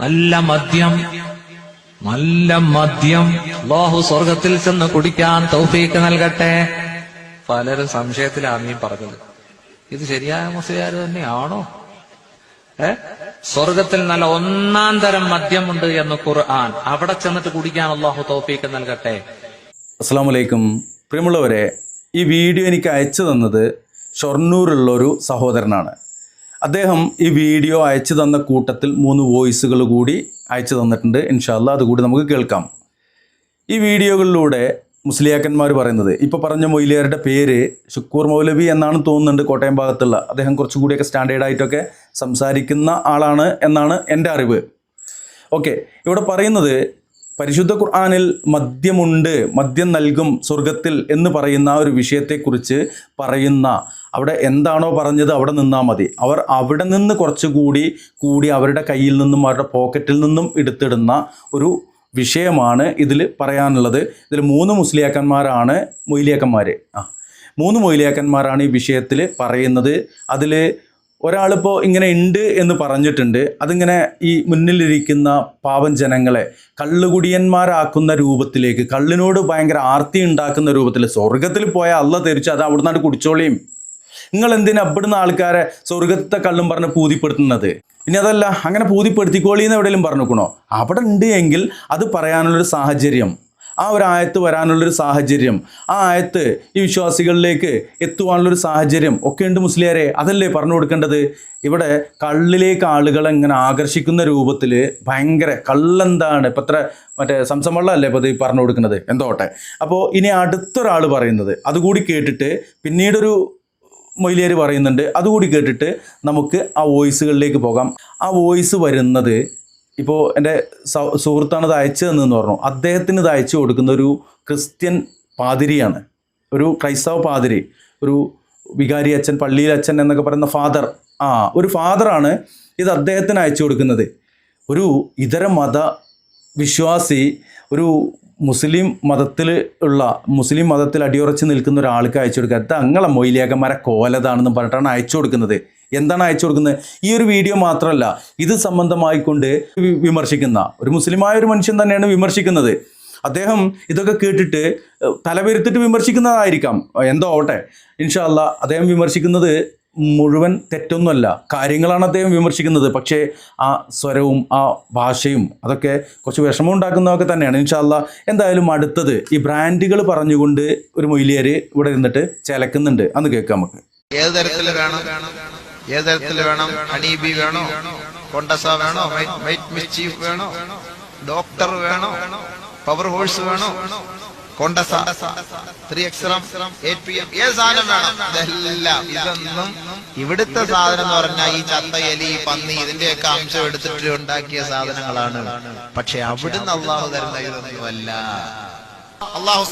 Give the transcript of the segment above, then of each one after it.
നല്ല മദ്യം നല്ല മദ്യം. അള്ളാഹു സ്വർഗത്തിൽ ചെന്ന് കുടിക്കാൻ തൗഫീക്ക് നൽകട്ടെ. പലരും സംശയത്തിലാണ് ഈ പറഞ്ഞത്. ഇത് ശരിയായ മുസ്ലിയാർ തന്നെയാണോ? ഏ? സ്വർഗത്തിൽ നല്ല ഒന്നാം തരം മദ്യമുണ്ട് എന്ന് ഖുർആൻ. അവിടെ ചെന്നിട്ട് കുടിക്കാൻ അള്ളാഹു തോഫീക്ക് നൽകട്ടെ. അസ്സാം വലൈക്കും പ്രിയമുള്ളവരെ ഈ വീഡിയോ എനിക്ക് അയച്ചു തന്നത് ഷൊർണൂരുള്ള ഒരു സഹോദരനാണ്. അദ്ദേഹം ഈ വീഡിയോ അയച്ചു തന്ന കൂട്ടത്തിൽ മൂന്ന് വോയിസുകൾ കൂടി അയച്ചു തന്നിട്ടുണ്ട്. ഇൻഷാല്ല അതുകൂടി നമുക്ക് കേൾക്കാം. ഈ വീഡിയോകളിലൂടെ മുസ്ലിയാക്കന്മാർ പറയുന്നത് ഇപ്പോൾ പറഞ്ഞ മൊയ്ലിയാരുടെ പേര് ഷുക്കൂർ മൗലവി എന്നാണ് തോന്നുന്നുണ്ട് കോട്ടയം ഭാഗത്തുള്ള. അദ്ദേഹം കുറച്ചുകൂടിയൊക്കെ സ്റ്റാൻഡേർഡായിട്ടൊക്കെ സംസാരിക്കുന്ന ആളാണ് എന്നാണ് എന്റെ അറിവ്. ഓക്കെ ഇവിടെ പറയുന്നത് പരിശുദ്ധ ഖുർആാനിൽ മദ്യമുണ്ട് മദ്യം നൽകും സ്വർഗത്തിൽ എന്ന് പറയുന്ന ഒരു വിഷയത്തെക്കുറിച്ച് പറയുന്ന അവിടെ എന്താണോ പറഞ്ഞത് അവിടെ നിന്നാൽ മതി. അവർ അവിടെ നിന്ന് കുറച്ചുകൂടി കൂടി അവരുടെ കയ്യിൽ നിന്നും അവരുടെ പോക്കറ്റിൽ നിന്നും എടുത്തിടുന്ന ഒരു വിഷയമാണ് ഇതിൽ പറയാനുള്ളത്. ഇതിൽ മൂന്ന് മുസ്ലിയാക്കന്മാരാണ് മൊയ്ലിയാക്കന്മാർ ആ മൂന്ന് മൊയ്ലിയാക്കന്മാരാണ് ഈ വിഷയത്തിൽ പറയുന്നത്. അതിൽ ഒരാളിപ്പോൾ ഇങ്ങനെ ഉണ്ട് എന്ന് പറഞ്ഞിട്ടുണ്ട്. അതിങ്ങനെ ഈ മുന്നിലിരിക്കുന്ന പാവം ജനങ്ങളെ കള്ളുകുടിയന്മാരാക്കുന്ന രൂപത്തിലേക്ക് കള്ളിനോട് ഭയങ്കര ആർത്തി ഉണ്ടാക്കുന്ന രൂപത്തിൽ സ്വർഗത്തിൽ പോയ അല്ല തിരിച്ച് അത് അവിടുന്ന് കുടിച്ചോളിയും നിങ്ങൾ എന്തിനാ അവിടുന്ന് ആൾക്കാരെ സ്വർഗത്തെ കള്ളും പറഞ്ഞ് പൂതിപ്പെടുത്തുന്നത്? ഇനി അതല്ല അങ്ങനെ പൂതിപ്പെടുത്തിക്കോളിന്ന് എവിടെയെങ്കിലും പറഞ്ഞുക്കണോ? അവിടെ ഉണ്ട് എങ്കിൽ അത് പറയാനുള്ളൊരു സാഹചര്യം. ആ ഒരു ആയത്ത് വരാനുള്ളൊരു സാഹചര്യം. ആ ആയത്ത് ഈ വിശ്വാസികളിലേക്ക് എത്തുവാനുള്ളൊരു സാഹചര്യം ഒക്കെ ഉണ്ട് മുസ്ലിയാരെ. അതല്ലേ പറഞ്ഞു കൊടുക്കേണ്ടത്? ഇവിടെ കള്ളിലേക്ക് ആളുകളെ ഇങ്ങനെ ആകർഷിക്കുന്ന രൂപത്തിൽ ഭയങ്കര കള്ളെന്താണ്? ഇപ്പം എത്ര മറ്റേ സംസം ഇപ്പോൾ ഇത് പറഞ്ഞു കൊടുക്കുന്നത്? എന്തോട്ടെ. അപ്പോൾ ഇനി അടുത്തൊരാൾ പറയുന്നത്. അതുകൂടി കേട്ടിട്ട് പിന്നീടൊരു മൊയ്ലിയർ പറയുന്നുണ്ട്. അതുകൂടി കേട്ടിട്ട് നമുക്ക് ആ വോയിസുകളിലേക്ക് പോകാം. ആ വോയിസ് വരുന്നത് ഇപ്പോൾ എന്റെ സുഹൃത്താണ് ഇത് പറഞ്ഞു. അദ്ദേഹത്തിന് ഇത് അയച്ചു കൊടുക്കുന്ന ഒരു ക്രിസ്ത്യൻ പാതിരിയാണ്. ഒരു ക്രൈസ്തവ പാതിരി. ഒരു വികാരി അച്ഛൻ പള്ളിയിൽ അച്ഛൻ എന്നൊക്കെ പറയുന്ന ഫാദർ. ആ ഒരു ഫാദറാണ് ഇത് അദ്ദേഹത്തിന് അയച്ചു കൊടുക്കുന്നത്. ഒരു ഇതര മത വിശ്വാസി ഒരു മുസ്ലിം മതത്തിൽ ഉള്ള മുസ്ലിം മതത്തിൽ അടിയുറച്ച് നിൽക്കുന്ന ഒരാൾക്ക് അയച്ചു കൊടുക്കുക. അത് അങ്ങളെ മൊയിലിയാക്കന്മാരെ കോലതാണെന്ന് പറഞ്ഞിട്ടാണ് അയച്ചു കൊടുക്കുന്നത്. എന്താണ് അയച്ചു കൊടുക്കുന്നത്? ഈ ഒരു വീഡിയോ മാത്രമല്ല ഇത് സംബന്ധമായിക്കൊണ്ട് വിമർശിക്കുന്ന ഒരു മുസ്ലിമായ ഒരു മനുഷ്യൻ തന്നെയാണ് വിമർശിക്കുന്നത്. അദ്ദേഹം ഇതൊക്കെ കേട്ടിട്ട് തലവിരുത്തിട്ട് വിമർശിക്കുന്നതായിരിക്കാം. എന്തോ ആവട്ടെ. ഇൻഷാല്ല അദ്ദേഹം വിമർശിക്കുന്നത് മുഴുവൻ തെറ്റൊന്നുമല്ല. കാര്യങ്ങളാണ് അദ്ദേഹം വിമർശിക്കുന്നത്. പക്ഷേ ആ സ്വരവും ആ ഭാഷയും അതൊക്കെ കുറച്ച് വിഷമം ഉണ്ടാക്കുന്നതൊക്കെ തന്നെയാണ്. ഇൻഷാല്ല എന്തായാലും അടുത്തത് ഈ ബ്രാൻഡുകൾ പറഞ്ഞുകൊണ്ട് ഒരു മൊയ്ലിയർ ഇവിടെ ഇരുന്നിട്ട് ചിലക്കുന്നുണ്ട്. അന്ന് കേൾക്കാം നമുക്ക്. ഏത് തരത്തിൽ വേണം? ഏത് തരത്തിൽ വേണം? ഹണീബി വേണോ? കൊണ്ടസ വേണോ? വൈറ്റ് മിസ്ചീഫ് വേണോ? ഡോക്ടർ വേണോ? പവർ ഹോഴ്സ് വേണോ? കൊണ്ടസ സാധനം വേണം? ഇതെല്ലാം. ഇതൊന്നും ഇവിടുത്തെ സാധനം എന്ന് പറഞ്ഞാൽ ഈ ചത്ത എലി പന്നി ഇതിന്റെയൊക്കെ അംശം എടുത്തിട്ട് ഉണ്ടാക്കിയ സാധനങ്ങളാണ്. പക്ഷെ അവിടുന്ന് അള്ളാഹു തരുന്ന ഇതൊന്നുമല്ല. അള്ളാഹു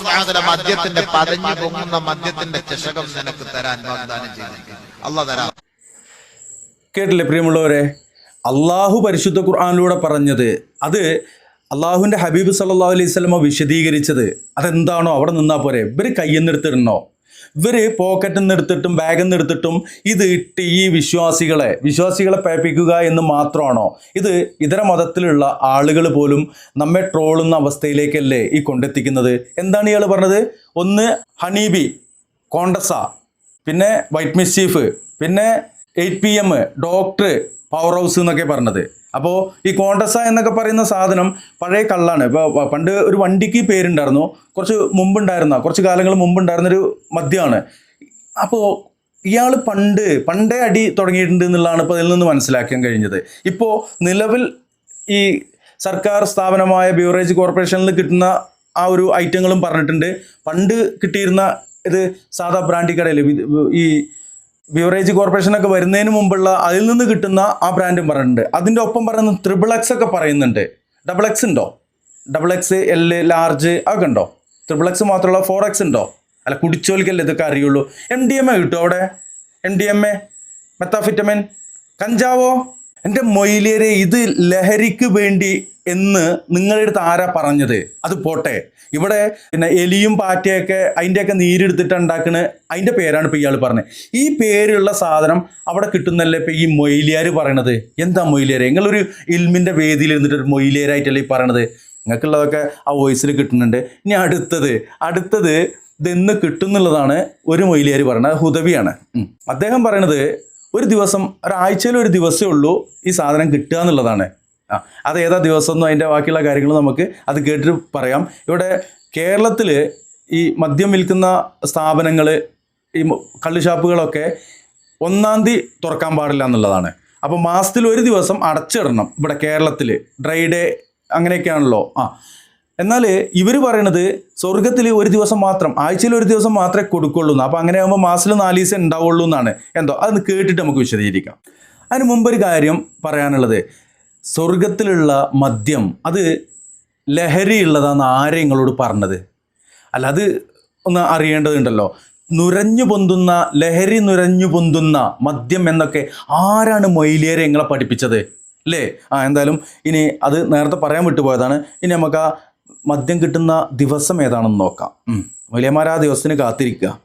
മദ്യത്തിന്റെ പതഞ്ഞു പൊങ്ങുന്ന മദ്യത്തിന്റെ ചഷകം നിനക്ക് തരാൻ വാഗ്ദാനം ചെയ്തിരിക്കുന്നു. അള്ളാഹ് തരാം. കേട്ടില്ലേ പ്രിയമുള്ളവരെ? അള്ളാഹു പരിശുദ്ധ ഖുർആാനിലൂടെ പറഞ്ഞത് അത് അള്ളാഹുവിന്റെ ഹബീബ് സല്ലാ അലൈഹി സ്വലമ വിശദീകരിച്ചത് അതെന്താണോ അവിടെ നിന്നാൽ പോരെ. ഇവർ കയ്യിൽ നിന്ന് എടുത്തിടണോ ഇവർ പോക്കറ്റിൽ നിന്ന് എടുത്തിട്ടും ബാഗിൽ നിന്ന് എടുത്തിട്ടും ഇത് ഇട്ട് ഈ വിശ്വാസികളെ വിശ്വാസികളെ പേപ്പിക്കുക എന്ന് മാത്രമാണോ? ഇത് ഇതര മതത്തിലുള്ള ആളുകൾ പോലും നമ്മെ ട്രോളുന്ന അവസ്ഥയിലേക്കല്ലേ ഈ കൊണ്ടെത്തിക്കുന്നത്? എന്താണ് ഇയാൾ പറഞ്ഞത്? ഒന്ന് ഹണീബി കോണ്ടസ പിന്നെ വൈറ്റ് മിസ്ചീഫ് പിന്നെ eight P M doctor power house എന്നൊക്കെ പറഞ്ഞത്. അപ്പോൾ ഈ കോണ്ടസ എന്നൊക്കെ പറയുന്ന സാധനം പഴയ കള്ളാണ്. ഇപ്പോൾ പണ്ട് ഒരു വണ്ടിക്ക് പേരുണ്ടായിരുന്നു. കുറച്ച് മുമ്പുണ്ടായിരുന്ന കുറച്ച് കാലങ്ങൾ മുമ്പുണ്ടായിരുന്നൊരു മദ്യമാണ്. അപ്പോൾ ഇയാൾ പണ്ട് പണ്ടേ അടി തുടങ്ങിയിട്ടുണ്ട് എന്നുള്ളതാണ് ഇപ്പോൾ അതിൽ നിന്ന് മനസ്സിലാക്കാൻ കഴിഞ്ഞത്. ഇപ്പോൾ നിലവിൽ ഈ സർക്കാർ സ്ഥാപനമായ ബ്യൂറേജ് കോർപ്പറേഷനിൽ കിട്ടുന്ന ആ ഒരു ഐറ്റങ്ങളും പറഞ്ഞിട്ടുണ്ട്. പണ്ട് കിട്ടിയിരുന്ന ഇത് സാധാ ബ്രാൻഡി കടയിൽ ഈ ബ്യൂറേജ് കോർപ്പറേഷനൊക്കെ വരുന്നതിന് മുമ്പുള്ള അതിൽ നിന്ന് കിട്ടുന്ന ആ ബ്രാൻഡും പറഞ്ഞിട്ടുണ്ട്. അതിന്റെ ഒപ്പം പറയുന്ന ത്രിബിൾ എക്സ് ഒക്കെ പറയുന്നുണ്ട്. ഡബിൾ എക്സ് ഉണ്ടോ? ഡബിൾ എക്സ് എൽ ലാർജ് അതൊക്കെ ഉണ്ടോ? ത്രിബിൾ എക്സ് മാത്രമുള്ള ഫോർ എക്സ് ഉണ്ടോ? അല്ല കുടിച്ചോലിക്കല്ലേ ഇതൊക്കെ അറിയുള്ളൂ. എം ഡി എം എ കിട്ടുമോ അവിടെ? M D M A methamphetamine കഞ്ചാവോ? എന്റെ മൊയിലിയരെ ഇത് ലഹരിക്ക് വേണ്ടി എന്ന് നിങ്ങളുടെ അടുത്ത് ആരാ പറഞ്ഞത്? അത് പോട്ടെ. ഇവിടെ പിന്നെ എലിയും പാറ്റയൊക്കെ അതിന്റെയൊക്കെ നീരെടുത്തിട്ട് ഉണ്ടാക്കണ. അതിന്റെ പേരാണ് ഇപ്പോൾ ഇയാൾ പറഞ്ഞത്. ഈ പേരുള്ള സാധനം അവിടെ കിട്ടുന്നല്ലേ ഇപ്പോൾ ഈ മൊയിലിയാർ പറയണത്? എന്താ മൊയിലിയാർ നിങ്ങളൊരു ഇൽമിന്റെ വേദിയിൽ ഇരുന്നിട്ട് ഒരു മൊയിലിയരായിട്ടല്ലേ ഈ പറയണത്? നിങ്ങൾക്കുള്ളതൊക്കെ ആ വോയിസിൽ കിട്ടുന്നുണ്ട്. ഇനി അടുത്തത് അടുത്തത് ഇതെന്ന് കിട്ടുന്നുള്ളതാണ് ഒരു മൊയിലിയാർ പറയുന്നത് ഹുദവിയാണ്. അദ്ദേഹം പറയണത് ഒരു ദിവസം ഒരാഴ്ചയിൽ ഒരു ദിവസമേ ഉള്ളൂ ഈ സാധനം കിട്ടുക എന്നുള്ളതാണ്. ആ അത് ഏതാ ദിവസം എന്നും അതിന്റെ ബാക്കിയുള്ള കാര്യങ്ങൾ നമുക്ക് അത് കേട്ടിട്ട് പറയാം. ഇവിടെ കേരളത്തിൽ ഈ മദ്യം വിൽക്കുന്ന സ്ഥാപനങ്ങൾ ഈ കള്ളുഷാപ്പുകളൊക്കെ ഒന്നാം തീയതി തുറക്കാൻ പാടില്ല എന്നുള്ളതാണ്. അപ്പോൾ മാസത്തിൽ ഒരു ദിവസം അടച്ചിടണം ഇവിടെ കേരളത്തിൽ ഡ്രൈ ഡേ അങ്ങനെയൊക്കെയാണല്ലോ. ആ എന്നാൽ ഇവർ പറയണത് സ്വർഗത്തിൽ ഒരു ദിവസം മാത്രം ആഴ്ചയിൽ ഒരു ദിവസം മാത്രമേ കൊടുക്കുള്ളൂ എന്ന്. അപ്പോൾ അങ്ങനെ ആകുമ്പോൾ മാസത്തിൽ നാല് ദിവസം ഉണ്ടാവുള്ളൂ എന്നാണ്. എന്തോ അതൊന്ന് കേട്ടിട്ട് നമുക്ക് വിശദീകരിക്കാം. അതിന് മുമ്പൊരു കാര്യം പറയാനുള്ളത്. സ്വർഗത്തിലുള്ള മദ്യം അത് ലഹരി ഉള്ളതാന്ന് ആരെ നിങ്ങളോട് പറഞ്ഞത്? അല്ല അത് ഒന്ന് അറിയേണ്ടതുണ്ടല്ലോ. നുരഞ്ഞു പൊന്തുന്ന ലഹരി നുരഞ്ഞു പൊന്തുന്ന മദ്യം എന്നൊക്കെ ആരാണ് മൊയിലിയരെ നിങ്ങളെ പഠിപ്പിച്ചത്? അല്ലേ? ആ എന്തായാലും ഇനി അത് നേരത്തെ പറയാൻ വിട്ടുപോയതാണ്. ഇനി നമുക്ക് ആ മദ്യം കിട്ടുന്ന ദിവസം ഏതാണെന്ന് നോക്കാം. മൊയിലിയന്മാർ ആ ദിവസത്തിന് കാത്തിരിക്കുക.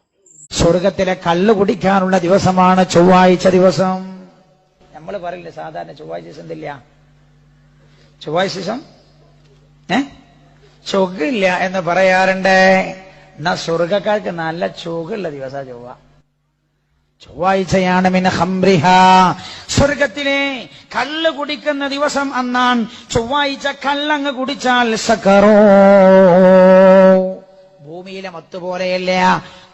സ്വർഗത്തിലെ കള്ള് കുടിക്കാനുള്ള ദിവസമാണ് ചൊവ്വാഴ്ച ദിവസം. നമ്മൾ പറയില്ല സാധാരണ ചൊവ്വാഴ്ച ദിവസം എന്തില്ല? ചൊവ്വാഴ്ച ദിവസം ഏ? ചൊക്കില്ല എന്ന് പറയാറുണ്ട്. എന്നാ സ്വർഗക്കാർക്ക് നല്ല ചൊകുള്ള ദിവസ ചൊവ്വ. ചൊവ്വാഴ്ചയാണ് മിന ഹംറിഹ സ്വർഗത്തിലെ കല്ല് കുടിക്കുന്ന ദിവസം അന്നാൻ ചൊവ്വാഴ്ച കല്ലങ്ങ് കുടിച്ചാൽ സക്കറോ. ഭൂമിയിലെ മത്ത് പോലെയല്ല.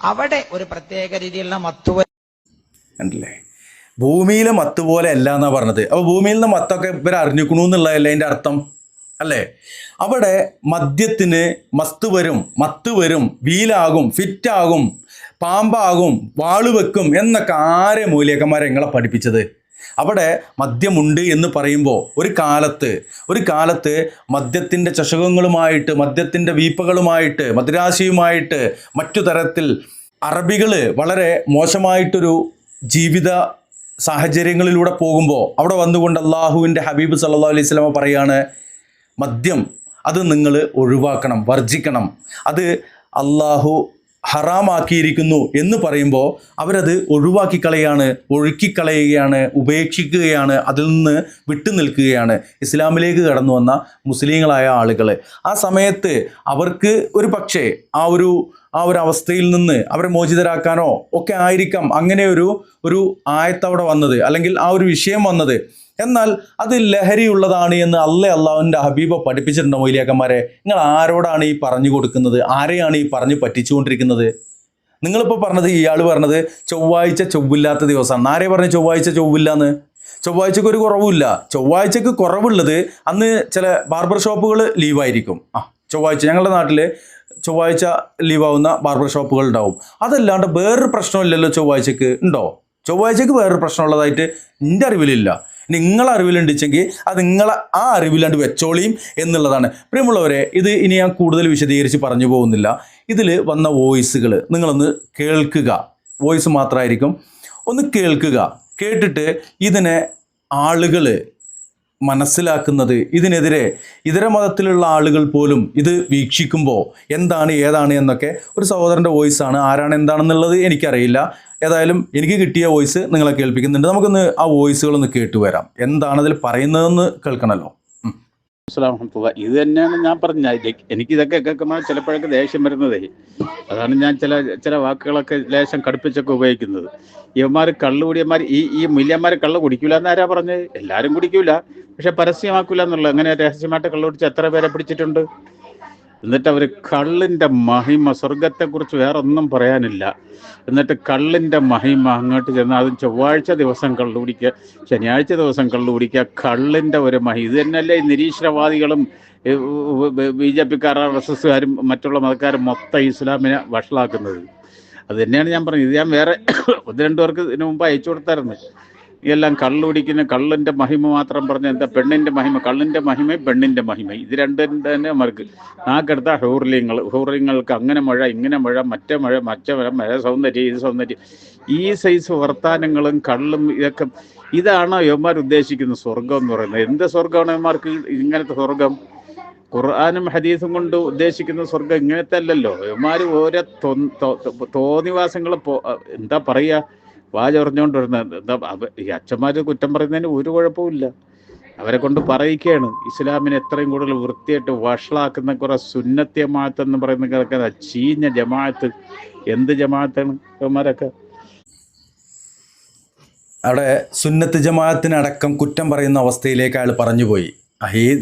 അവിടെ ഒരു പ്രത്യേക രീതിയിലുള്ള മത്തുപോലെ കണ്ടില്ലേ ഭൂമിയിലെ മത്ത് പോലെ അല്ല എന്നാണ് പറഞ്ഞത്. അപ്പോൾ ഭൂമിയിൽ നിന്ന് മത്തൊക്കെ ഇവർ അറിഞ്ഞിക്കണു എന്നുള്ളതല്ലേ അതിന്റെ അർത്ഥം? അല്ലേ? അവിടെ മദ്യത്തിന് മസ്ത് വരും മത്ത് വരും വീലാകും ഫിറ്റാകും പാമ്പാകും വാൾ വെക്കും എന്നൊക്കെ ആരെ മൂല്യക്കന്മാരെ നിങ്ങളെ പഠിപ്പിച്ചത്? അവിടെ മദ്യമുണ്ട് എന്ന് പറയുമ്പോൾ ഒരു കാലത്ത് ഒരു കാലത്ത് മദ്യത്തിന്റെ ചഷകങ്ങളുമായിട്ട് മദ്യത്തിന്റെ വീപ്പകളുമായിട്ട് മദ്രാശിയുമായിട്ട് മറ്റു തരത്തിൽ അറബികൾ വളരെ മോശമായിട്ടൊരു ജീവിത സാഹചര്യങ്ങളിലൂടെ പോകുമ്പോൾ അവിടെ വന്നുകൊണ്ട് അള്ളാഹുവിന്റെ ഹബീബ് സല്ലാ അലൈഹി സ്വലാമ പറയാണ് മദ്യം അത് നിങ്ങൾ ഒഴിവാക്കണം വർജിക്കണം. അത് അള്ളാഹു ഹറാമാക്കിയിരിക്കുന്നു എന്ന് പറയുമ്പോൾ അവരത് ഒഴിവാക്കി കളയാണ് ഒഴുക്കിക്കളയുകയാണ് ഉപേക്ഷിക്കുകയാണ് അതിൽ നിന്ന് വിട്ടു നിൽക്കുകയാണ്. ഇസ്ലാമിലേക്ക് കടന്നു വന്ന മുസ്ലിങ്ങളായ ആളുകൾ ആ സമയത്ത് അവർക്ക് ഒരു പക്ഷേ ആ ഒരു ആ ഒരു അവസ്ഥയിൽ നിന്ന് അവരെ മോചിതരാക്കാനോ ഒക്കെ ആയിരിക്കാം അങ്ങനെ ഒരു ഒരു ആയത്തവിടെ വന്നത് അല്ലെങ്കിൽ ആ ഒരു വിഷയം വന്നത്. എന്നാൽ അത് ലഹരിയുള്ളതാണ് എന്ന് അല്ലേ അള്ളാഹുവിന്റെ ഹബീബ പഠിപ്പിച്ചിട്ടുണ്ട് മൊയ്ലിയാക്കന്മാരെ നിങ്ങൾ ആരോടാണ് ഈ പറഞ്ഞു കൊടുക്കുന്നത്? ആരെയാണ് ഈ പറഞ്ഞു പറ്റിച്ചുകൊണ്ടിരിക്കുന്നത്? നിങ്ങളിപ്പോൾ പറഞ്ഞത് ഇയാൾ പറഞ്ഞത് ചൊവ്വാഴ്ച ചൊവ്വില്ലാത്ത ദിവസമാണ്. ആരെ പറഞ്ഞു ചൊവ്വാഴ്ച ചൊവ്വില്ലാന്ന്? ചൊവ്വാഴ്ചക്ക് ഒരു കുറവുമില്ല. ചൊവ്വാഴ്ചക്ക് കുറവുള്ളത് അന്ന് ചില ബാർബർ ഷോപ്പുകൾ ലീവായിരിക്കും. ആ ചൊവ്വാഴ്ച ഞങ്ങളുടെ നാട്ടിൽ ചൊവ്വാഴ്ച ലീവാവുന്ന ബാർബർ ഷോപ്പുകൾ ഉണ്ടാവും അതല്ലാണ്ട് വേറൊരു പ്രശ്നമില്ലല്ലോ ചൊവ്വാഴ്ചക്ക്. ഉണ്ടോ? ചൊവ്വാഴ്ചക്ക് വേറൊരു പ്രശ്നമുള്ളതായിട്ട് എന്റെ അറിവിലില്ല. നിങ്ങളെ അറിവിലുണ്ടെങ്കിൽ അത് നിങ്ങളെ ആ അറിവിലാണ്ട് വെച്ചോളിയും എന്നുള്ളതാണ്. പ്രിയമുള്ളവരെ ഇത് ഇനി ഞാൻ കൂടുതൽ വിശദീകരിച്ച് പറഞ്ഞു പോകുന്നില്ല. ഇതിൽ വന്ന വോയിസുകൾ നിങ്ങളൊന്ന് കേൾക്കുക. വോയിസ് മാത്രമായിരിക്കും ഒന്ന് കേൾക്കുക. കേട്ടിട്ട് ഇതിനെ ആളുകൾ മനസ്സിലാക്കുന്നത് ഇതിനെതിരെ ഇതര മതത്തിലുള്ള ആളുകൾ പോലും ഇത് വീക്ഷിക്കുമ്പോൾ എന്താണ് ഏതാണ് എന്നൊക്കെ ഒരു സഹോദരന്റെ ആണ്. ആരാണ് എന്താണെന്നുള്ളത് എനിക്കറിയില്ല. ഏതായാലും എനിക്ക് കിട്ടിയ വോയിസ് നിങ്ങളെ കേൾപ്പിക്കുന്നുണ്ട്. നമുക്കൊന്ന് ആ വോയിസുകളൊന്ന് കേട്ടുവരാം. എന്താണ് അതിൽ പറയുന്നതെന്ന് കേൾക്കണമല്ലോ. വറഹ്മത്തുള്ളാ. ഇത് തന്നെയാണ് ഞാൻ പറഞ്ഞ എനിക്ക് ഇതൊക്കെ കേൾക്കുമ്പോൾ ചിലപ്പോഴൊക്കെ ദേഷ്യം വരുന്നതേ. അതാണ് ഞാൻ ചില ചില വാക്കുകളൊക്കെ ലേശം കടുപ്പിച്ചൊക്കെ ഉപയോഗിക്കുന്നത്. ഇവന്മാർ കള്ളുകൂടിയന്മാർ ഈ ഈ മൂല്യന്മാർ കള്ള് കുടിക്കൂല എന്നാരാ പറഞ്ഞത്? എല്ലാവരും കുടിക്കൂല. പക്ഷെ പരസ്യമാക്കൂല എന്നുള്ളത്. അങ്ങനെ രഹസ്യമായിട്ട് കള്ളു കുടിച്ച് എത്ര പേരെ പിടിച്ചിട്ടുണ്ട്? എന്നിട്ട് അവർ കള്ളിന്റെ മഹിമ സ്വർഗത്തെക്കുറിച്ച് വേറെ ഒന്നും പറയാനില്ല. എന്നിട്ട് കള്ളിന്റെ മഹിമ അങ്ങോട്ട് ചെന്ന് അതും ചൊവ്വാഴ്ച ദിവസം കള്ളു കുടിക്കുക ശനിയാഴ്ച ദിവസം കള്ളു കുടിക്കുക കള്ളിന്റെ ഒരു മഹി. ഇത് തന്നെയല്ലേ ഈ നിരീശ്വരവാദികളും ബി ജെ പിക്കാർ ആർ എസ് എസ്സുകാരും മറ്റുള്ള മതക്കാരും മൊത്തം ഇസ്ലാമിനെ വഷളാക്കുന്നത്. അത് തന്നെയാണ് ഞാൻ പറഞ്ഞത്. ഇത് ഞാൻ വേറെ ഒന്ന് രണ്ടു പേർക്ക് ഇതിനു മുമ്പ് അയച്ചു കൊടുത്തായിരുന്നു. എല്ലാം കള്ളുടിക്കുന്ന കള്ളിന്റെ മഹിമ മാത്രം പറഞ്ഞ എന്താ? പെണ്ണിന്റെ മഹിമ കള്ളിന്റെ മഹിമ പെണ്ണിന്റെ മഹിമ ഇത് രണ്ടും തന്നെ അവർക്ക് നാക്കെടുത്ത ഹൗർലിങ്ങൾ ഹൗർലിങ്ങൾക്ക് അങ്ങനെ മഴ ഇങ്ങനെ മഴ മറ്റേ മഴ മറ്റേ മഴ മഴ സൗന്ദര്യം ഇത് സൗന്ദര്യം. ഈ സൈസ് വർത്താനങ്ങളും കള്ളും ഇതൊക്കെ ഇതാണ് യവന്മാർ ഉദ്ദേശിക്കുന്ന സ്വർഗം എന്ന് പറയുന്നത്? എന്ത് സ്വർഗമാണ് യവന്മാർക്ക് ഇങ്ങനത്തെ സ്വർഗം ഖുർആാനും ഹദീസും കൊണ്ട് ഉദ്ദേശിക്കുന്ന സ്വർഗം ഇങ്ങനത്തെ അല്ലല്ലോ. യവന്മാർ ഓരോ തോന്നിവാസങ്ങൾ എന്താ പറയുക വാ ചൊറിഞ്ഞുകൊണ്ട് വരുന്നത് എന്താ ഈ അച്ഛന്മാർ കുറ്റം പറയുന്നതിന് ഒരു കുഴപ്പമില്ല അവരെ കൊണ്ട് പറയിക്കുകയാണ്. ഇസ്ലാമിനെ എത്രയും കൂടുതൽ വൃത്തിയായിട്ട് വഷളാക്കുന്ന കുറെ സുന്നത്യമാത്ത് എന്ന് പറയുന്ന കിടക്കുന്ന ചീഞ്ഞ ജമാഅത്ത് എന്ത് ജമാഅത്താണ് അവിടെ സുന്നത്ത് ജമാഅത്തിനടക്കം കുറ്റം പറയുന്ന അവസ്ഥയിലേക്ക് അയാൾ പറഞ്ഞുപോയി.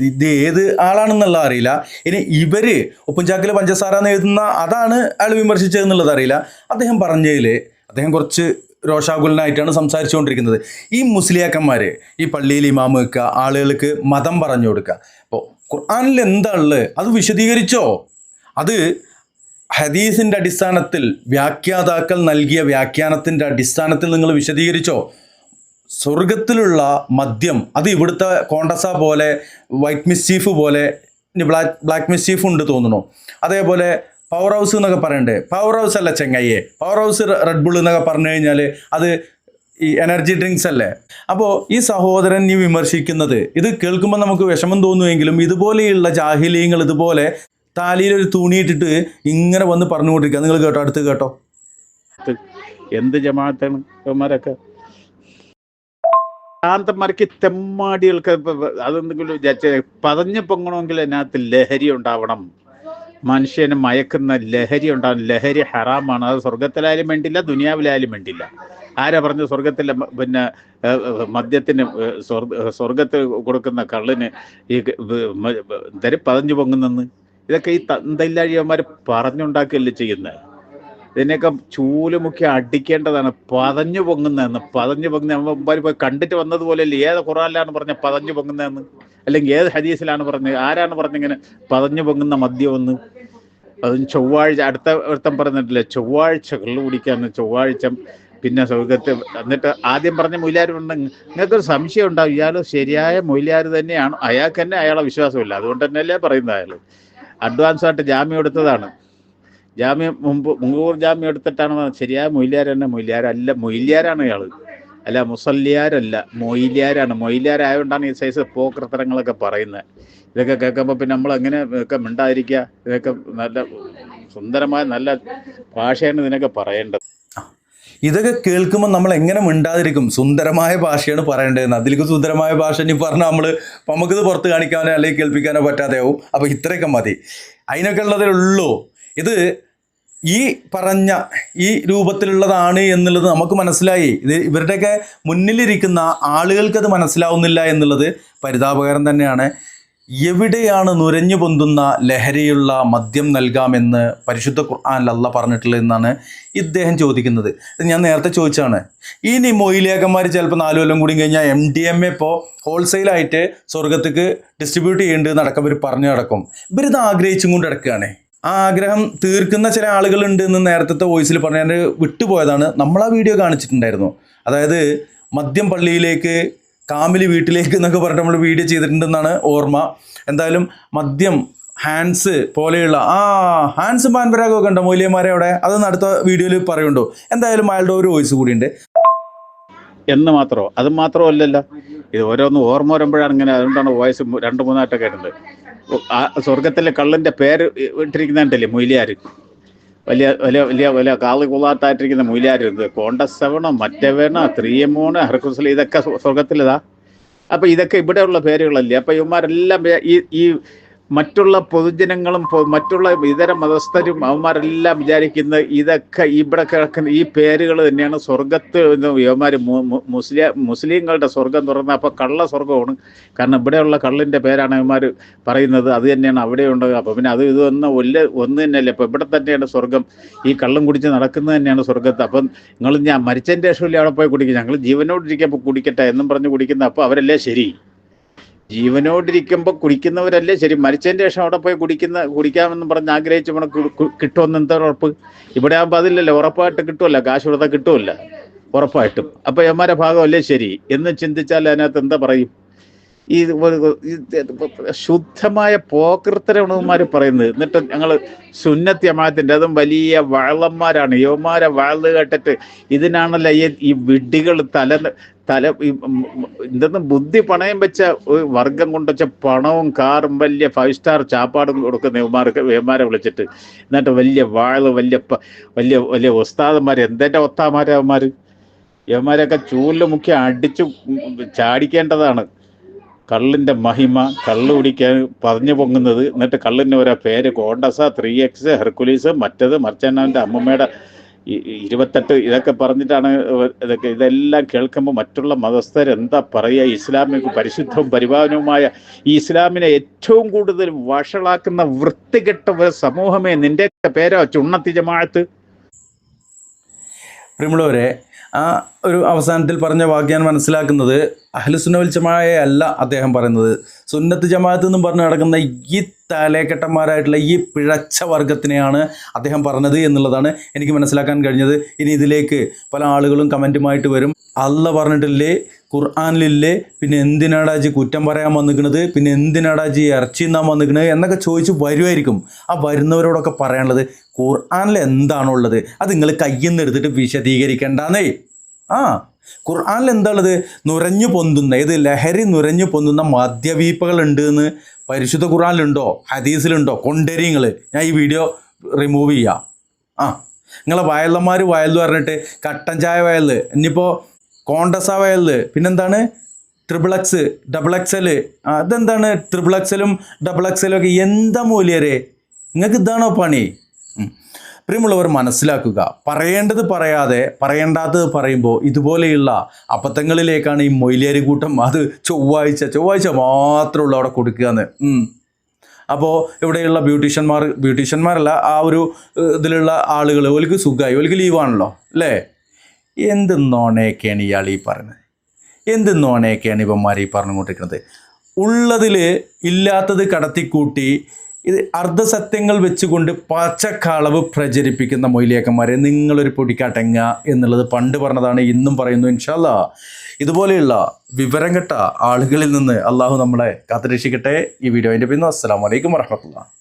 ഇത് ഏത് ആളാണെന്നുള്ള അറിയില്ല. ഇനി ഇവർ ഉപ്പുംചാക്കിൽ പഞ്ചസാര എന്ന് എഴുതുന്ന അതാണ് അയാൾ വിമർശിച്ചതെന്നുള്ളത് അറിയില്ല. അദ്ദേഹം പറഞ്ഞതിൽ അദ്ദേഹം കുറച്ച് രോഷാകുലനായിട്ടാണ് സംസാരിച്ചുകൊണ്ടിരിക്കുന്നത്. ഈ മുസ്ലിയാക്കന്മാർ ഈ പള്ളിയിൽ ഇമാമ് വെക്കുക ആളുകൾക്ക് മതം പറഞ്ഞു കൊടുക്കുക. അപ്പോൾ ഖുർആാനിൽ എന്താ ഉള്ളത്? അത് വിശദീകരിച്ചോ? അത് ഹദീസിന്റെ അടിസ്ഥാനത്തിൽ വ്യാഖ്യാതാക്കൾ നൽകിയ വ്യാഖ്യാനത്തിന്റെ അടിസ്ഥാനത്തിൽ നിങ്ങൾ വിശദീകരിച്ചോ? സ്വർഗത്തിലുള്ള മദ്യം അത് ഇവിടുത്തെ കോണ്ടസ പോലെ വൈറ്റ് മിസ്റ്റീഫ് പോലെ ബ്ലാക്ക് ബ്ലാക്ക് മിസ്റ്റീഫ് ഉണ്ട് തോന്നുന്നു. അതേപോലെ പവർ ഹൗസ് എന്നൊക്കെ പറയണ്ടേ? പവർ ഹൗസ് അല്ല ചെങ്ങയ്യെ. പവർ ഹൗസ് റെഡ് ബുൾ എന്നൊക്കെ പറഞ്ഞു കഴിഞ്ഞാൽ അത് ഈ എനർജി ഡ്രിങ്ക്സ് അല്ലേ? അപ്പോൾ ഈ സഹോദരൻ ഈ വിമർശിക്കുന്നത് ഇത് കേൾക്കുമ്പോൾ നമുക്ക് വിഷമം തോന്നുമെങ്കിലും ഇതുപോലെയുള്ള ജാഹിലീയങ്ങൾ ഇതുപോലെ താലിയിൽ ഒരു തുണിയിട്ടിട്ട് ഇങ്ങനെ വന്ന് പറഞ്ഞുകൊണ്ടിരിക്കുക നിങ്ങൾ കേട്ടോ അടുത്ത് കേട്ടോ. എന്ത് ജമാഅത്താണ് ഇവന്മാരൊക്കെ ഭ്രാന്തന്മാർക്ക് തെമ്മാടികൾക്ക് അതെന്തെങ്കിലും പതഞ്ഞു പൊങ്ങണമെങ്കിൽ അതിനകത്ത് ലഹരി ഉണ്ടാവണം. മനുഷ്യന് മയക്കുന്ന ലഹരി ഉണ്ടാകും ലഹരി ഹറാമാണ്. അത് സ്വർഗത്തിലായാലും വേണ്ടില്ല ദുനിയാവിലായാലും വേണ്ടില്ല. ആരാ പറഞ്ഞു സ്വർഗത്തിലെ പിന്നെ മദ്യത്തിന് സ്വർഗത്തിൽ കൊടുക്കുന്ന കള്ളിന് ഈ ധരി പതഞ്ഞു പൊങ്ങുന്നെന്ന്? ഇതൊക്കെ ഈ തന്തയില്ലാഴിയന്മാർ പറഞ്ഞുണ്ടാക്കുകയല്ലേ ചെയ്യുന്നത്? ഇതിനെയൊക്കെ ചൂൽ മുക്കി അടിക്കേണ്ടതാണ്. പതഞ്ഞു പൊങ്ങുന്നതെന്ന്. പതഞ്ഞു പൊങ്ങുന്ന പോയി കണ്ടിട്ട് വന്നതുപോലെയല്ലേ? ഏത് ഖുറാനിലാണ് പറഞ്ഞ പതഞ്ഞു പൊങ്ങുന്നതെന്ന്? അല്ലെങ്കിൽ ഏത് ഹദീസിലാണ് പറഞ്ഞത് ആരാണ് പറഞ്ഞിങ്ങനെ പതഞ്ഞു പൊങ്ങുന്ന മദ്യമെന്ന് അതും ചൊവ്വാഴ്ച അടുത്ത വൃത്തം പറഞ്ഞിട്ടില്ല ചൊവ്വാഴ്ച കള്ളു കുടിക്കാന്ന് ചൊവ്വാഴ്ച പിന്നെ സ്വർഗത്ത് എന്നിട്ട് ആദ്യം പറഞ്ഞ മൊയിലാർ ഉണ്ട്. നിങ്ങൾക്കൊരു സംശയം ഉണ്ടാവും ഇയാൾ ശരിയായ മൊയിലാർ തന്നെയാണ്. അയാൾക്ക് തന്നെ അയാളെ വിശ്വാസമില്ല. അതുകൊണ്ട് തന്നെയല്ലേ പറയുന്നത് അയാൾ അഡ്വാൻസ് ആയിട്ട് ജാമ്യം എടുത്തതാണ്. ജാമ്യം മുമ്പ് മുൻകൂർ ജാമ്യം എടുത്തിട്ടാണ്. ശരിയായ മൊയ്ലിയാർ തന്നെ മൊയ്ലിയാരല്ല മൊയ്ലിയാരാണ് ഇയാൾ? അല്ല മുസല്യാരല്ല മൊയ്ലിയാരാണ്. മൊയിലിയാരായതുകൊണ്ടാണ് ഈ സൈസ് പോക്കൃത്തരങ്ങളൊക്കെ പറയുന്നത്. ഇതൊക്കെ കേൾക്കുമ്പോൾ പിന്നെ നമ്മൾ എങ്ങനെ ഒക്കെ മിണ്ടാതിരിക്കുക ഇതൊക്കെ നല്ല സുന്ദരമായ നല്ല ഭാഷയാണ് ഇതിനൊക്കെ പറയേണ്ടത്. ഇതൊക്കെ കേൾക്കുമ്പോൾ നമ്മൾ എങ്ങനെ മിണ്ടാതിരിക്കും? സുന്ദരമായ ഭാഷയാണ് പറയേണ്ടതെന്ന്. അതിലേക്ക് സുന്ദരമായ ഭാഷ ഇനി പറഞ്ഞാൽ നമ്മൾ നമുക്കിത് പുറത്ത് കാണിക്കാനോ അല്ലെങ്കിൽ കേൾപ്പിക്കാനോ പറ്റാതെയാവും. അപ്പോൾ ഇത്രയൊക്കെ മതി. അതിനൊക്കെ ഉള്ളതേ ഉള്ളൂ. ഇത് ഈ പറഞ്ഞ ഈ രൂപത്തിലുള്ളതാണ് എന്നുള്ളത് നമുക്ക് മനസ്സിലായി. ഇത് ഇവരുടെയൊക്കെ മുന്നിലിരിക്കുന്ന ആളുകൾക്കത് മനസ്സിലാവുന്നില്ല എന്നുള്ളത് പരിതാപകരം തന്നെയാണ്. എവിടെയാണ് നുരഞ്ഞു പൊന്തുന്ന ലഹരിയുള്ള മദ്യം നൽകാമെന്ന് പരിശുദ്ധ ഖുർആാനിൽ അല്ല പറഞ്ഞിട്ടുള്ളത് എന്നാണ് ഇദ്ദേഹം ചോദിക്കുന്നത്. ഞാൻ നേരത്തെ ചോദിച്ചാണ് ഇനി മൊയിലേക്കന്മാർ ചിലപ്പോൾ നാലു കൊല്ലം കൂടി കഴിഞ്ഞാൽ എം ഡി എം എ ഇപ്പോൾ ഹോൾസെയിലായിട്ട് സ്വർഗത്തേക്ക് ഡിസ്ട്രിബ്യൂട്ട് ചെയ്യേണ്ടത് നടക്കം ഇവർ പറഞ്ഞു നടക്കും. ഇവരിത് ആഗ്രഹിച്ചും കൊണ്ട് കിടക്കുകയാണ് ആ ആഗ്രഹം തീർക്കുന്ന ചില ആളുകളുണ്ട് എന്ന് നേരത്തെ വോയിസിൽ പറഞ്ഞാൽ വിട്ടുപോയതാണ്. നമ്മൾ ആ വീഡിയോ കാണിച്ചിട്ടുണ്ടായിരുന്നു. അതായത് മദ്യം പള്ളിയിലേക്ക് കാമിലി വീട്ടിലേക്ക് എന്നൊക്കെ പറഞ്ഞിട്ട് നമ്മൾ വീഡിയോ ചെയ്തിട്ടുണ്ടെന്നാണ് ഓർമ്മ. എന്തായാലും മദ്യം ഹാൻഡ്സ് പോലെയുള്ള ആ ഹാൻസ് പാൻപരാഗമൊക്കെ ഉണ്ടോ? മൂല്യന്മാരെ അവിടെ? അത് അടുത്ത വീഡിയോയിൽ പറയുണ്ടോ? എന്തായാലും അയാളുടെ ഒരു വോയിസ് കൂടിയുണ്ട്. എന്ന് മാത്രമോ അത് മാത്രമല്ലല്ലോ. ഇത് ഓരോന്ന് ഓർമ്മ വരുമ്പോഴാണ് ഇങ്ങനെ അതുകൊണ്ടാണ് വോയിസ് രണ്ട് മൂന്നായിട്ടൊക്കെ ഇടുന്നത് ആ സ്വർഗത്തിലെ കള്ളിന്റെ പേര് ഇട്ടിരിക്കുന്നുണ്ടല്ലേ മൊയിലിയാർ വലിയ വലിയ വലിയ വലിയ കാളി കുളാത്തായിട്ടിരിക്കുന്ന മൊയിലിയാർ ഇത്. കോണ്ടസവണോ മറ്റവണോ ത്രീയമോണ് ഹർക്കുസല ഇതൊക്കെ സ്വർഗത്തിലിതാ അപ്പൊ ഇതൊക്കെ ഇവിടെയുള്ള പേരുകളല്ലേ. അപ്പൊ ഇവന്മാരെല്ലാം ഈ ഈ മറ്റുള്ള പൊതുജനങ്ങളും മറ്റുള്ള ഇതര മതസ്ഥരും അവന്മാരെല്ലാം വിചാരിക്കുന്ന ഇതൊക്കെ ഇവിടെ കിടക്കുന്ന ഈ പേരുകൾ തന്നെയാണ് സ്വർഗത്ത് യുവമാര് മുസ്ലിം മുസ്ലിങ്ങളുടെ സ്വർഗം തുറന്ന അപ്പോൾ കള്ള സ്വർഗമാണ്. കാരണം ഇവിടെയുള്ള കള്ളിന്റെ പേരാണ് ഇവന്മാർ പറയുന്നത്. അത് തന്നെയാണ് അവിടെ ഉണ്ടത് അപ്പോൾ പിന്നെ അത് ഇതൊന്ന് ഒല്ല ഒന്ന് തന്നെയല്ലേ. അപ്പോൾ ഇവിടെ തന്നെയാണ് സ്വർഗം. ഈ കള്ളം കുടിച്ച് നടക്കുന്നത് തന്നെയാണ് സ്വർഗത്ത്. അപ്പം നിങ്ങൾ ഞാൻ മരിച്ചതിന്റെ ശേഷമില്ല അവിടെ പോയി കുടിക്കും ഞങ്ങൾ ജീവനോടിരിക്കുമ്പോൾ കുടിക്കട്ടെ എന്നും പറഞ്ഞ് കുടിക്കുന്ന അപ്പോൾ അവരല്ലേ ശരി. ജീവനോടിരിക്കുമ്പോൾ കുടിക്കുന്നവരല്ലേ ശരി. മരിച്ചതിന് ശേഷം അവിടെ പോയി കുടിക്കുന്ന കുടിക്കാമെന്ന് പറഞ്ഞ് ആഗ്രഹിച്ച് ഇവിടെ കിട്ടുമെന്ന് എന്താ ഉറപ്പ്? ഇവിടെ ആകുമ്പോൾ അതില്ലല്ലോ. ഉറപ്പായിട്ട് കിട്ടുമല്ല കാശ് കൊടുത്താൽ കിട്ടുമല്ല ഉറപ്പായിട്ടും. അപ്പൊ എമാരെ ഭാഗമല്ലേ ശരി? എന്ന് ചിന്തിച്ചാൽ അതിനകത്ത് എന്താ പറയും? ഈ ശുദ്ധമായ പോക്കൃത്തരമാർ പറയുന്നത്. എന്നിട്ട് ഞങ്ങൾ സുന്നത്തി ജമാഅത്തിന്റെ അതും വലിയ വാളന്മാരാണ്. യുവമാരെ വാൾ കേട്ടിട്ട് ഇതിനാണല്ലോ ഈ ഈ വിഡ്ഢികൾ തല തല എന്തെന്ന് ബുദ്ധി പണയം വെച്ച ഒരു വർഗം കൊണ്ടുവച്ച പണവും കാറും വലിയ ഫൈവ് സ്റ്റാർ ചാപ്പാടും കൊടുക്കുന്ന ഇവമാർക്ക് ഇവന്മാരെ വിളിച്ചിട്ട്. എന്നിട്ട് വലിയ വാഴ വലിയ വലിയ വലിയ ഉസ്താദന്മാർ എന്തെന്റെ ഒത്താമാരവന്മാർ ഇവന്മാരെയൊക്കെ ചൂലിൽ മുക്കി അടിച്ചു ചാടിക്കേണ്ടതാണ്. കള്ളിന്റെ മഹിമ കള്ള് കുടിക്കാൻ പറഞ്ഞു പൊങ്ങുന്നത്. എന്നിട്ട് കള്ളിന്റെ ഓരോ പേര് കോണ്ടസ ത്രീ എക്സ് ഹെർക്കുലീസ് മറ്റത് മർച്ചന്നാവിന്റെ അമ്മമ്മയുടെ ഇരുപത്തെട്ട് ഇതൊക്കെ പറഞ്ഞിട്ടാണ് ഇതൊക്കെ ഇതെല്ലാം കേൾക്കുമ്പോൾ മറ്റുള്ള മതസ്ഥർ എന്താ പറയുക? ഇസ്ലാമിക പരിശുദ്ധവും പരിപാലനവുമായ ഈ ഇസ്ലാമിനെ ഏറ്റവും കൂടുതൽ വഷളാക്കുന്ന വൃത്തികെട്ട ഒരു സമൂഹമേ നിന്റെ പേരോ ചുണ്ണത്തി ജമാഅത്ത്. പ്രിയമുള്ളവരെ ആ ഒരു അവസാനത്തിൽ പറഞ്ഞ വാക്ക് ഞാൻ മനസ്സിലാക്കുന്നത് അഹ്ലുസുന്നവൽ ജമാഅയെ അല്ല അദ്ദേഹം പറയുന്നത്. സുന്നത്ത് ജമാഅത്ത് എന്നും പറഞ്ഞ് നടക്കുന്ന ഈ തലേക്കെട്ടന്മാരായിട്ടുള്ള ഈ പിഴച്ച വർഗത്തിനെയാണ് അദ്ദേഹം പറഞ്ഞത് എന്നുള്ളതാണ് എനിക്ക് മനസ്സിലാക്കാൻ കഴിഞ്ഞത്. ഇനി ഇതിലേക്ക് പല ആളുകളും കമന്റുമായിട്ട് വരും. അല്ല പറഞ്ഞിട്ടില്ലേ? ഖുർആാനിലില്ലേ? പിന്നെ എന്തിനാടാ ജി കുറ്റം പറയാൻ വന്നിരിക്കുന്നത് പിന്നെ എന്തിനാടാ ജി ഇറച്ചി തിന്നാൻ വന്നിക്കണത്? എന്നൊക്കെ ചോദിച്ച് വരുമായിരിക്കും ആ വരുന്നവരോടൊക്കെ പറയാനുള്ളത് ഖുർആാനിൽ എന്താണുള്ളത്? അത് നിങ്ങൾ കയ്യിൽ നിന്ന് എടുത്തിട്ട് വിശദീകരിക്കേണ്ടെന്നേ. ആ ഖുർആാനിൽ എന്താണുള്ളത്? നുരഞ്ഞു പൊന്തുന്ന ഇത് ലഹരി നുരഞ്ഞു പൊന്തുന്ന മദ്യവീപ്പകൾ ഉണ്ട് എന്ന് പരിശുദ്ധ ഖുർആാനിലുണ്ടോ? ഹദീസിലുണ്ടോ? കൊണ്ടുവരി നിങ്ങൾ ഞാൻ ഈ വീഡിയോ റിമൂവ് ചെയ്യാം. ആ നിങ്ങളെ വയലന്മാർ വയലെന്ന് പറഞ്ഞിട്ട് കട്ടൻ ചായ വയൽ ഇനിയിപ്പോൾ കോണ്ടസ വയലിൽ പിന്നെന്താണ് ട്രിപ്പിൾ എക്സ് ഡബിൾ എക്സൽ അതെന്താണ് ട്രിപ്പിൾ എക്സലും ഡബിൾ എക്സലും ഒക്കെ എന്താ മൂല്യരെ? നിങ്ങൾക്ക് ഇതാണോ പണി. പ്രിയമുള്ളവർ മനസ്സിലാക്കുക. പറയേണ്ടത് പറയാതെ പറയേണ്ടാത്തത് പറയുമ്പോൾ ഇതുപോലെയുള്ള അബദ്ധങ്ങളിലേക്കാണ് ഈ മൊയിലേരി കൂട്ടം അത് ചൊവ്വാഴ്ച ചൊവ്വാഴ്ച മാത്രമുള്ള അവിടെ കൊടുക്കുക എന്ന്. അപ്പോൾ ഇവിടെയുള്ള ബ്യൂട്ടീഷ്യന്മാർ ബ്യൂട്ടീഷ്യന്മാരല്ല ആ ഒരു ഇതിലുള്ള ആളുകൾ ഓലിക്ക് സുഖമായി ഓലിക്ക് ലീവാണല്ലോ അല്ലേ? എന്ത് നോണയൊക്കെയാണ് ഇയാൾ ഈ പറയുന്നത്? എന്ത് നോണയൊക്കെയാണ് ഇവന്മാർ ഈ പറഞ്ഞുകൊണ്ടിരിക്കുന്നത് ഉള്ളതിൽ ഇല്ലാത്തത് കടത്തിക്കൂട്ടി ഇത് അർദ്ധസത്യങ്ങൾ വെച്ചുകൊണ്ട് പച്ചക്കളവ് പ്രചരിപ്പിക്കുന്ന മൊയിലിയാക്കന്മാരെ നിങ്ങളൊരു പൊടിക്കാട്ടെങ്ങ എന്നുള്ളത് പണ്ട് പറഞ്ഞതാണ് ഇന്നും പറയുന്നു ഇൻഷല്ല ഇതുപോലെയുള്ള വിവരം കെട്ട ആളുകളിൽ നിന്ന് അള്ളാഹു നമ്മളെ കാത്തുരക്ഷിക്കട്ടെ. ഈ വീഡിയോന്റെ പിന്നെ അസ്സാം വലൈക്കും വർഹമത്തുള്ള